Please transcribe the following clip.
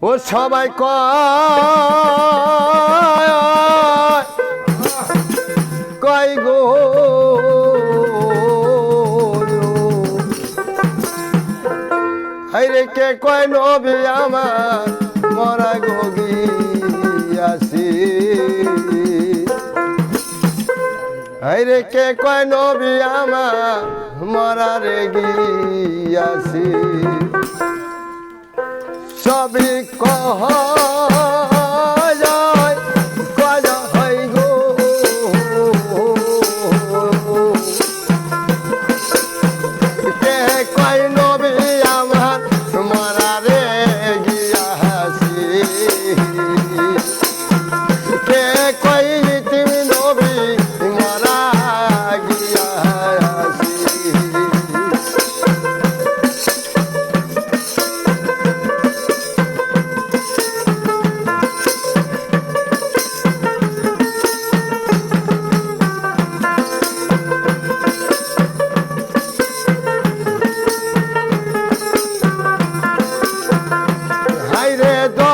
ও সবাই ক কয় গো কে কয় নবী আমার মরা গগি আসি। হাইরে কে কয় নবী আমার মরা রে গিয়াছি সবই কহ I don't.